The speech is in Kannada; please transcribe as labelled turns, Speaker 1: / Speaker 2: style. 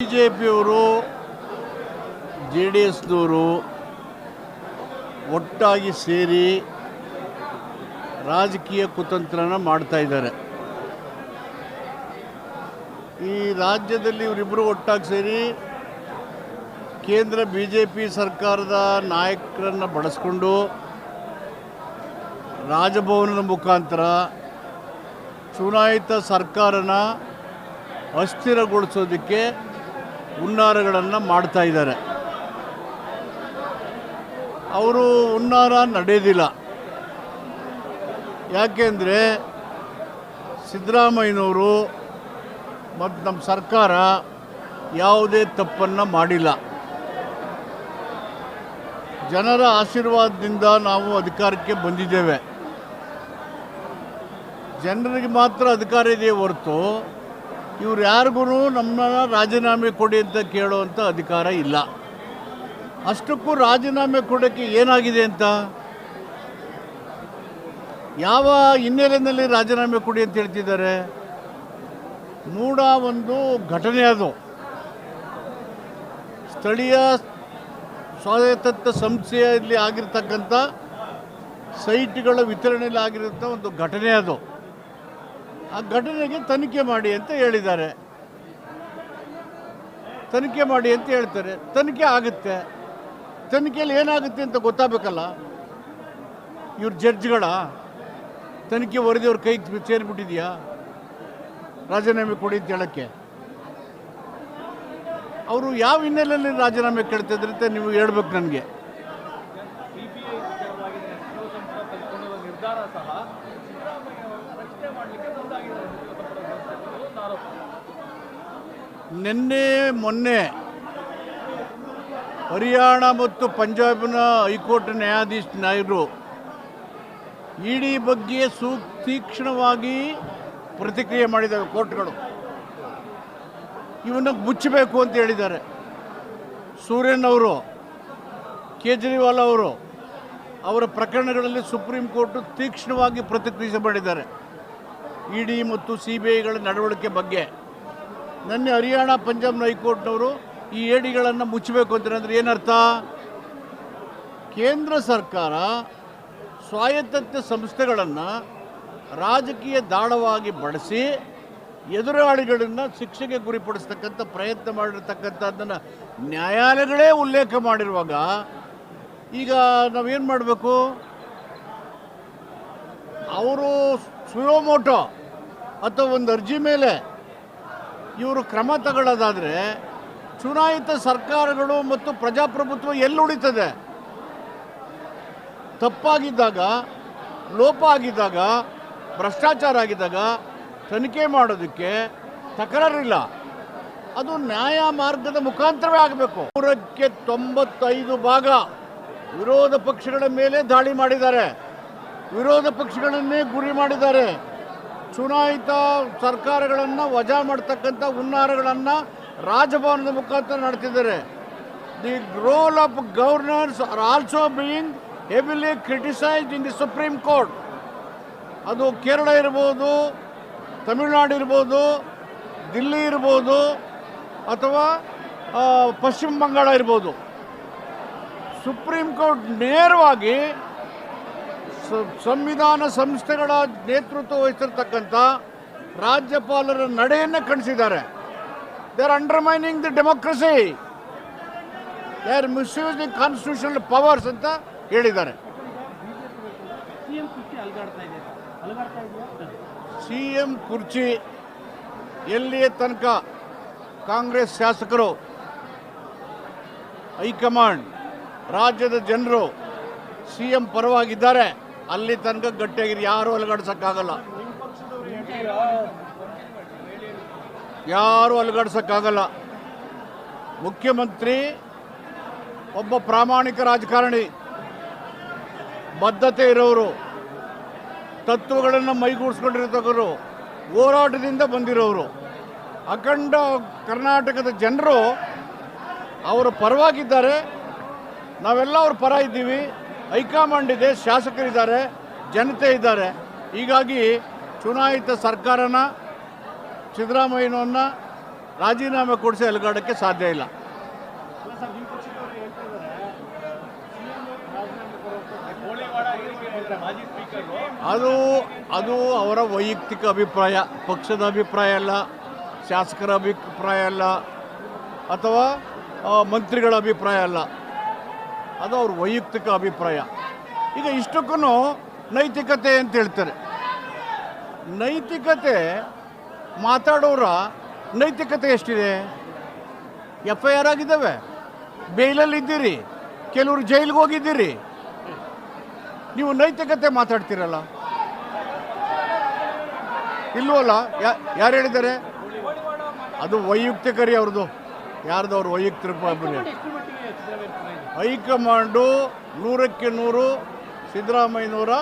Speaker 1: ಬಿ ಜೆ ಪಿಯವರು ಜೆ ಡಿ ಎಸ್ನವರು ಒಟ್ಟಾಗಿ ಸೇರಿ ರಾಜಕೀಯ ಕುತಂತ್ರನ ಮಾಡ್ತಾ ಇದ್ದಾರೆ. ಈ ರಾಜ್ಯದಲ್ಲಿ ಇವರಿಬ್ಬರು ಒಟ್ಟಾಗಿ ಸೇರಿ ಕೇಂದ್ರ ಬಿ ಜೆ ಪಿ ಸರ್ಕಾರದ ನಾಯಕರನ್ನು ಬಳಸ್ಕೊಂಡು ರಾಜಭವನದ ಮುಖಾಂತರ ಚುನಾಯಿತ ಸರ್ಕಾರನ ಅಸ್ಥಿರಗೊಳಿಸೋದಕ್ಕೆ ಹುನ್ನಾರಗಳನ್ನು ಮಾಡ್ತಾ ಇದ್ದಾರೆ. ಅವರು ಹುನ್ನಾರ ನಡೆಯೋದಿಲ್ಲ ಯಾಕೆಂದರೆ ಸಿದ್ದರಾಮಯ್ಯನವರು ಮತ್ತು ನಮ್ಮ ಸರ್ಕಾರ ಯಾವುದೇ ತಪ್ಪನ್ನು ಮಾಡಿಲ್ಲ. ಜನರ ಆಶೀರ್ವಾದದಿಂದ ನಾವು ಅಧಿಕಾರಕ್ಕೆ ಬಂದಿದ್ದೇವೆ. ಜನರಿಗೆ ಮಾತ್ರ ಅಧಿಕಾರ ಇದೆಯೇ ಹೊರತು ಇವ್ರು ಯಾರಿಗೂ ನಮ್ಮ ರಾಜೀನಾಮೆ ಕೊಡಿ ಅಂತ ಕೇಳುವಂಥ ಅಧಿಕಾರ ಇಲ್ಲ. ಅಷ್ಟಕ್ಕೂ ರಾಜೀನಾಮೆ ಕೊಡೋಕ್ಕೆ ಏನಾಗಿದೆ ಅಂತ? ಯಾವ ಹಿನ್ನೆಲೆಯಲ್ಲಿ ರಾಜೀನಾಮೆ ಕೊಡಿ ಅಂತ ಹೇಳ್ತಿದ್ದಾರೆ? ಮೂಡ ಒಂದು ಘಟನೆ ಅದು. ಸ್ಥಳೀಯ ಸ್ವಾಯತ್ತ ಸಂಸ್ಥೆಯಲ್ಲಿ ಆಗಿರ್ತಕ್ಕಂಥ ಸೈಟ್ಗಳ ವಿತರಣೆಯಲ್ಲಿ ಆಗಿರುವಂಥ ಒಂದು ಘಟನೆ ಅದು. ಆ ಘಟನೆಗೆ ತನಿಖೆ ಮಾಡಿ ಅಂತ ಹೇಳಿದ್ದಾರೆ. ತನಿಖೆ ಮಾಡಿ ಅಂತ ಹೇಳ್ತಾರೆ. ತನಿಖೆ ಆಗುತ್ತೆ. ತನಿಖೆಯಲ್ಲಿ ಏನಾಗುತ್ತೆ ಅಂತ ಗೊತ್ತಾಗಬೇಕಲ್ಲ? ಇವ್ರ ಜಡ್ಜ್ಗಳ? ತನಿಖೆ ವರದಿಯವ್ರ ಕೈ ಸೇರಿಬಿಟ್ಟಿದೆಯಾ? ರಾಜೀನಾಮೆ ಕೊಡಿ ಅಂತ ಹೇಳಕ್ಕೆ. ಅವರು ಯಾವ ಹಿನ್ನೆಲೆಯಲ್ಲಿ ರಾಜೀನಾಮೆ ಕೇಳ್ತಿದ್ರೆ ಅಂತ ನೀವು ಹೇಳ್ಬೇಕು ನನಗೆ.
Speaker 2: ನಿರ್ಧಾರ
Speaker 1: ನಿನ್ನೆ ಮೊನ್ನೆ ಹರಿಯಾಣ ಮತ್ತು ಪಂಜಾಬ್ನ ಹೈಕೋರ್ಟ್ ನ್ಯಾಯಾಧೀಶ ನಾಯ್ಡು ಇಡಿ ಬಗ್ಗೆ ಸೂ, ತೀಕ್ಷ್ಣವಾಗಿ ಪ್ರತಿಕ್ರಿಯೆ ಮಾಡಿದ್ದಾವೆ ಕೋರ್ಟ್ಗಳು. ಇವನ್ನ ಮುಚ್ಚಬೇಕು ಅಂತ ಹೇಳಿದ್ದಾರೆ. ಸೂರ್ಯನ್ ಅವರು, ಕೇಜ್ರಿವಾಲ್ ಅವರು ಅವರ ಪ್ರಕರಣಗಳಲ್ಲಿ ಸುಪ್ರೀಂ ಕೋರ್ಟ್ ತೀಕ್ಷ್ಣವಾಗಿ ಪ್ರತಿಕ್ರಿಯೆ ಮಾಡಿದ್ದಾರೆ ಇಡಿ ಮತ್ತು ಸಿ ಬಿ ಐಗಳ ನಡವಳಿಕೆ ಬಗ್ಗೆ. ನಿನ್ನೆ ಹರಿಯಾಣ ಪಂಜಾಬ್ನ ಹೈಕೋರ್ಟ್ನವರು ಈ ಏಡಿಗಳನ್ನು ಮುಚ್ಚಬೇಕು ಅಂತಾರೆ ಅಂದರೆ ಏನರ್ಥ? ಕೇಂದ್ರ ಸರ್ಕಾರ ಸ್ವಾಯತ್ತ ಸಂಸ್ಥೆಗಳನ್ನು ರಾಜಕೀಯ ದಾಳವಾಗಿ ಬಳಸಿ ಎದುರಾಳಿಗಳನ್ನು ಶಿಕ್ಷೆಗೆ ಗುರಿಪಡಿಸ್ತಕ್ಕಂಥ ಪ್ರಯತ್ನ ಮಾಡಿರ್ತಕ್ಕಂಥದ್ದನ್ನು ನ್ಯಾಯಾಲಯಗಳೇ ಉಲ್ಲೇಖ ಮಾಡಿರುವಾಗ ಈಗ ನಾವೇನು ಮಾಡಬೇಕು? ಅವರು ಸುಯೋಮೋಟೋ ಅಥವಾ ಒಂದು ಅರ್ಜಿ ಮೇಲೆ ಇವರು ಕ್ರಮ ತಗೊಳ್ಳೋದಾದರೆ ಚುನಾಯಿತ ಸರ್ಕಾರಗಳು ಮತ್ತು ಪ್ರಜಾಪ್ರಭುತ್ವ ಎಲ್ಲಿ ಉಳಿತದೆ? ತಪ್ಪಾಗಿದ್ದಾಗ, ಲೋಪ ಆಗಿದ್ದಾಗ, ಭ್ರಷ್ಟಾಚಾರ ಆಗಿದ್ದಾಗ ತನಿಖೆ ಮಾಡೋದಕ್ಕೆ ತಕರಾರಿಲ್ಲ. ಅದು ನ್ಯಾಯ ಮಾರ್ಗದ ಮುಖಾಂತರವೇ ಆಗಬೇಕು. ನೂರಕ್ಕೆ ತೊಂಬತ್ತೈದು ಭಾಗ ವಿರೋಧ ಪಕ್ಷಗಳ ಮೇಲೆ ದಾಳಿ ಮಾಡಿದ್ದಾರೆ. ವಿರೋಧ ಪಕ್ಷಗಳನ್ನೇ ಗುರಿ ಮಾಡಿದ್ದಾರೆ. ಚುನಾಯಿತ ಸರ್ಕಾರಗಳನ್ನು ವಜಾ ಮಾಡ್ತಕ್ಕಂಥ ಹುನ್ನಾರಗಳನ್ನು ರಾಜಭವನದ ಮುಖಾಂತರ ನಡೆಸಿದ್ದಾರೆ. The role of governors are also being heavily criticised in the Supreme Court. ಅದು ಕೇರಳ ಇರ್ಬೋದು, ತಮಿಳುನಾಡು ಇರ್ಬೋದು, ದಿಲ್ಲಿ ಇರ್ಬೋದು, ಅಥವಾ ಪಶ್ಚಿಮ ಬಂಗಾಳ ಇರ್ಬೋದು. ಸುಪ್ರೀಂ ಕೋರ್ಟ್ ನೇರವಾಗಿ ಸಂವಿಧಾನ ಸಂಸ್ಥೆಗಳ ನೇತೃತ್ವ ವಹಿಸಿರ್ತಕ್ಕಂಥ ರಾಜ್ಯಪಾಲರ ನಡೆಯನ್ನು ಕಣಿಸಿದ್ದಾರೆ they are undermining the democracy they are misusing constitutional powers ಅಂತ ಹೇಳಿದ್ದಾರೆ. ಸಿ ಎಂ ಕುರ್ಚಿ ಎಲ್ಲಿಯ ತನಕ ಕಾಂಗ್ರೆಸ್ ಶಾಸಕರು ಹೈಕಮಾಂಡ್ ರಾಜ್ಯದ ಜನರು ಸಿ ಎಂ ಪರವಾಗಿದ್ದಾರೆ. ಅಲ್ಲಿ ತನಕ ಗಟ್ಟಿಯಾಗಿರಿ ಯಾರು ಅಲುಗಾಡ್ಸೋಕ್ಕಾಗಲ್ಲ. ಯಾರು ಅಲುಗಾಡ್ಸೋಕ್ಕಾಗಲ್ಲ. ಮುಖ್ಯಮಂತ್ರಿ, ಒಬ್ಬ ಪ್ರಾಮಾಣಿಕ ರಾಜಕಾರಣಿ, ಬದ್ಧತೆ ಇರೋರು, ತತ್ವಗಳನ್ನು ಮೈಗೂಡಿಸ್ಕೊಂಡಿರ್ತಕ್ಕರು ಹೋರಾಟದಿಂದ ಬಂದಿರೋರು, ಅಖಂಡ ಕರ್ನಾಟಕದ ಜನರು, ಅವರ ಪರವಾಗಿದ್ದಾರೆ. ನಾವೆಲ್ಲ ಅವ್ರ ಪರ ಇದ್ದೀವಿ. ಹೈಕಮಾಂಡ್ ಇದೆ ಶಾಸಕರಿದ್ದಾರೆ ಜನತೆ ಇದ್ದಾರೆ. ಹೀಗಾಗಿ ಚುನಾಯಿತ ಸರ್ಕಾರನ ಸಿದ್ದರಾಮಯ್ಯನವನ್ನ ರಾಜೀನಾಮೆ ಕೊಡಿಸಿ ಅಲುಗಾಡೋಕ್ಕೆ ಸಾಧ್ಯ ಇಲ್ಲ. ಅದು ಅದು ಅವರ ವೈಯಕ್ತಿಕ ಅಭಿಪ್ರಾಯ ಪಕ್ಷದ ಅಭಿಪ್ರಾಯ ಅಲ್ಲ ಶಾಸಕರ ಅಭಿಪ್ರಾಯ ಅಲ್ಲ ಅಥವಾ ಮಂತ್ರಿಗಳ ಅಭಿಪ್ರಾಯ ಅಲ್ಲ. ಅದು ಅವ್ರ ವೈಯಕ್ತಿಕ ಅಭಿಪ್ರಾಯ. ಈಗ ಇಷ್ಟಕ್ಕೂ ನೈತಿಕತೆ ಅಂತ ಹೇಳ್ತಾರೆ. ನೈತಿಕತೆ ಮಾತಾಡೋರ ನೈತಿಕತೆ ಎಷ್ಟಿದೆ? ಎಫ್ ಐ ಆರ್ ಆಗಿದ್ದಾವೆ. ಬೇಲಲ್ಲಿ ಇದ್ದೀರಿ ಕೆಲವರು ಜೈಲಿಗೆ ಹೋಗಿದ್ದೀರಿ. ನೀವು ನೈತಿಕತೆ ಮಾತಾಡ್ತೀರಲ್ಲ. ಇಲ್ವಲ್ಲ ಯಾರು ಹೇಳಿದ್ದಾರೆ? ಅದು ವೈಯಕ್ತಿಕ ರೀ ಅವ್ರದ್ದು. ಯಾರ್ದು ಅವ್ರ ವೈಯಕ್ತಿಕ ಹೈಕಮಾಂಡು ನೂರಕ್ಕೆ ನೂರು ಸಿದ್ದರಾಮಯ್ಯನವರ